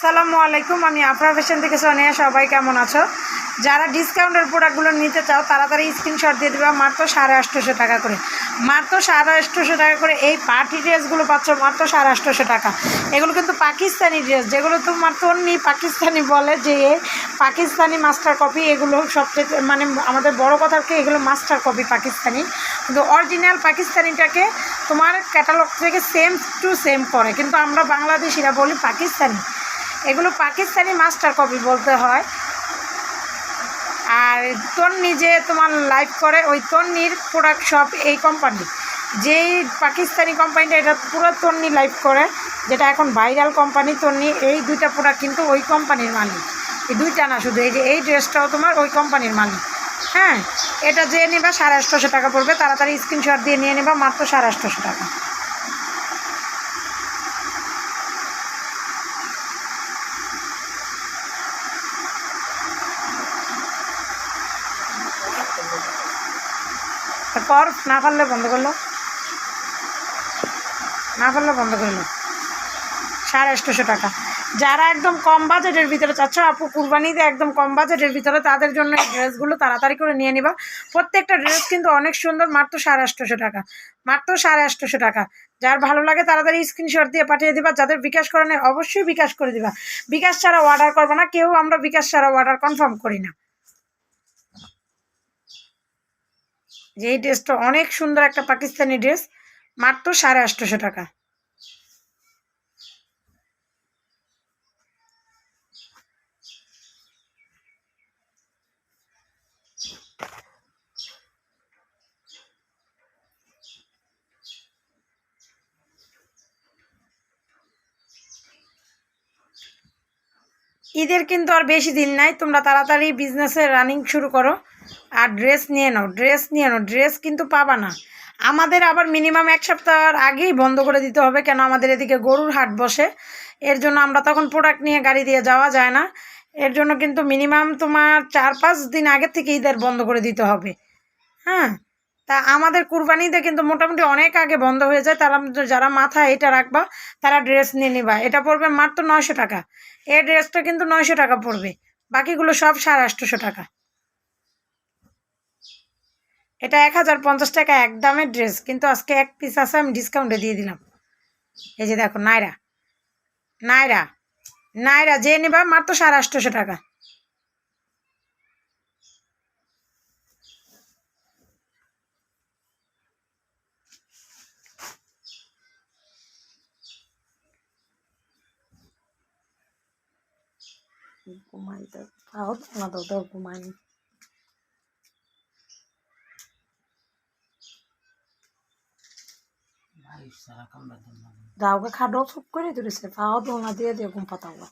আসসালামু আলাইকুম, আমি আফরা ফ্যাশন থেকে সোনিয়া, সবাই কেমন আছো? যারা ডিসকাউন্টের প্রোডাক্টগুলো নিতে চাও তাড়াতাড়ি স্ক্রিনশট দিয়ে দেবে মাত্র সাড়ে আটশোশো টাকা করে। মাত্র সাড়ে আটশোশো টাকা করে এই পার্টি ড্রেসগুলো পাচ্ছ মাত্র সাড়ে আটশোশো টাকা। এগুলো কিন্তু পাকিস্তানি ড্রেস যেগুলো তো মাত্র তন্নি পাকিস্তানি বলে যে পাকিস্তানি মাস্টার কপি এগুলো সবচেয়ে মানে আমাদের বড় কথা কি এগুলো মাস্টার কপি পাকিস্তানি। কিন্তু অরিজিনাল পাকিস্তানিটাকে তোমার ক্যাটালগ থেকে সেম টু সেম করে। কিন্তু আমরা বাংলাদেশিরা বলি পাকিস্তানি। এগুলো পাকিস্তানি মাস্টার কপি বলতে হয়। আর তন্নি যে তোমার লাইভ করে, ওই তন্নির প্রোডাক্ট সব এই কোম্পানি যেই পাকিস্তানি কোম্পানিটা এটা পুরো তন্নি লাইভ করে, যেটা এখন ভাইরাল কোম্পানি তন্নি, এই দুইটা প্রোডাক্ট কিন্তু ওই কোম্পানির মালিক। এই দুইটা না, শুধু এই যে এই ড্রেসটাও তোমার ওই কোম্পানির মালিক। হ্যাঁ এটা যে নেবা সাড়ে আটশোশো টাকা পড়বে, তাড়াতাড়ি স্ক্রিনশট দিয়ে নিয়ে নেবা মাত্র সাড়ে আটশোশো টাকা। তারপর না পারলে বন্ধ করল। না পারলে বন্ধ করল। সাড়ে আটশোশো টাকা। যারা একদম কম বাজেটের ভিতরে চাচ্ছ, আপু কুরবানিতে একদম কম বাজেটের ভিতরে, তাদের জন্য এই ড্রেসগুলো তাড়াতাড়ি করে নিয়ে নিবা। প্রত্যেকটা ড্রেস কিন্তু অনেক সুন্দর, মাত্র সাড়ে আটশোশো টাকা। মাত্র সাড়ে আটশোশো টাকা। যার ভালো লাগে তাড়াতাড়ি স্ক্রিনশট দিয়ে পাঠিয়ে দিবা। যাদের বিকাশ করানো অবশ্যই বিকাশ করে দিবা। বিকাশ ছাড়া অর্ডার করব না। কেউ আমরা বিকাশ ছাড়া অর্ডার কনফার্ম করি না। যে এই ড্রেসটা অনেক সুন্দর একটা পাকিস্তানি ড্রেস, মাত্র সাড়ে আটশোশো টাকা। ঈদের কিন্তু আর বেশি দিন নাই, তোমরা তাড়াতাড়ি বিজনেসের রানিং শুরু করো। আর ড্রেস নিয়ে নাও ড্রেস নিয়ে নাও ড্রেস কিন্তু পাবা না। আমাদের আবার মিনিমাম এক সপ্তাহের আগেই বন্ধ করে দিতে হবে, কেন আমাদের এদিকে গরুর হাট বসে। এর জন্য আমরা তখন প্রোডাক্ট নিয়ে গাড়ি দিয়ে যাওয়া যায় না। এর জন্য কিন্তু মিনিমাম তোমার চার পাঁচ দিন আগে থেকে ঈদের বন্ধ করে দিতে হবে। হ্যাঁ? তা আমাদের কুরবানিতে কিন্তু মোটামুটি অনেক আগে বন্ধ হয়ে যায়। তারা যারা মাথা এটা রাখবা, তারা ড্রেস নিয়ে নিবা। এটা পড়বে মাত্র নয়শো টাকা। এই ড্রেসটা কিন্তু নয়শো টাকা পড়বে। বাকিগুলো সব সাড়ে আটশোশো টাকা। এটা এক হাজার পঞ্চাশ টাকা এক দামের ড্রেস, কিন্তু আজকে এক পিস আছে, আমি ডিসকাউন্টে দিয়ে দিলাম। এই যে দেখো, নাইরা। নাইরা। নাইরা, যে নেবা, মাত্র সাড়ে আটশোশো টাকা। ঘুমাই তো তো ঘুমাই। দাওকে খাডো চুপ করে ধরেছে পাও দোলনা দিয়ে দিয়ে ঘুম পাতাও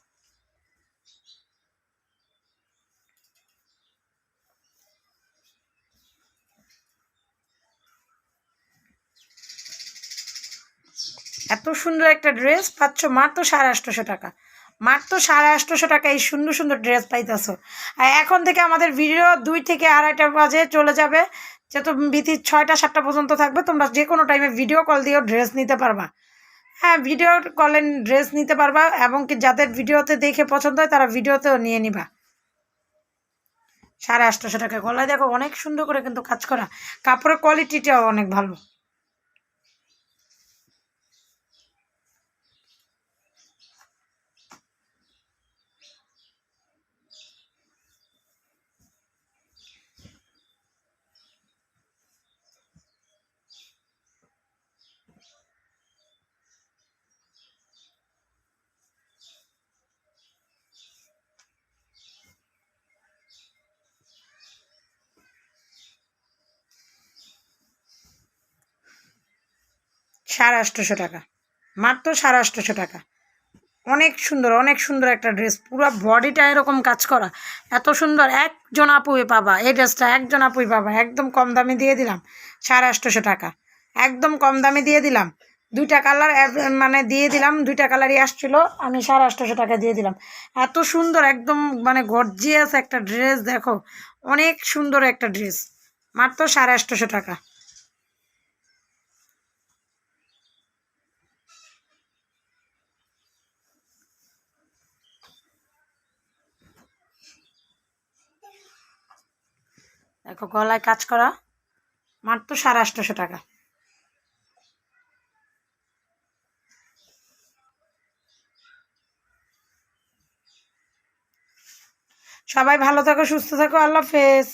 এত সুন্দর একটা ড্রেস পাচ্ছ, মাত্র সাড়ে আটশোশো টাকা। মাত্র সাড়ে আটশোশো টাকা এই সুন্দর সুন্দর ড্রেস পাইতেছো। আর এখন থেকে আমাদের ভিডিও দুই থেকে আড়াইটা বাজে চলে যাবে। যেহেতু বিতি ছয়টা, সাতটা পর্যন্ত থাকবে, তোমরা যে কোনো টাইমে ভিডিও কল দিয়েও ড্রেস নিতে পারবা। হ্যাঁ ভিডিও কলে ড্রেস নিতে পারবা এবং কি যাদের ভিডিওতে দেখে পছন্দ হয়, তারা ভিডিওতেও নিয়ে নিবা। সাড়ে আটশোশো টাকা গলায় দেখো, অনেক সুন্দর করে কিন্তু কাজ করা। কাপড়ের কোয়ালিটিটাও অনেক ভালো। সাড়ে আটশোশো টাকা। মাত্র সাড়ে আটশোশো টাকা। অনেক সুন্দর অনেক সুন্দর একটা ড্রেস পুরো বডিটা এরকম কাজ করা। এত সুন্দর, একজন আপুই পাবা। এই ড্রেসটা একজন আপুই পাবা। একদম কম দামে দিয়ে দিলাম, সাড়ে আটশোশো টাকা। একদম কম দামে দিয়ে দিলাম। দুইটা কালার মানে দিয়ে দিলাম, দুইটা কালারই আসছিল, আমি সাড়ে আটশোশো টাকা দিয়ে দিলাম। এত সুন্দর, একদম মানে গর্জিয়াস একটা ড্রেস দেখো। অনেক সুন্দর একটা ড্রেস মাত্র সাড়ে আটশোশো টাকা। দেখো, গলায় কাজ করা, মাত্র সাড়ে আটশোশো টাকা। সবাই ভালো থাকো, সুস্থ থাকো, আল্লাহ হাফেজ।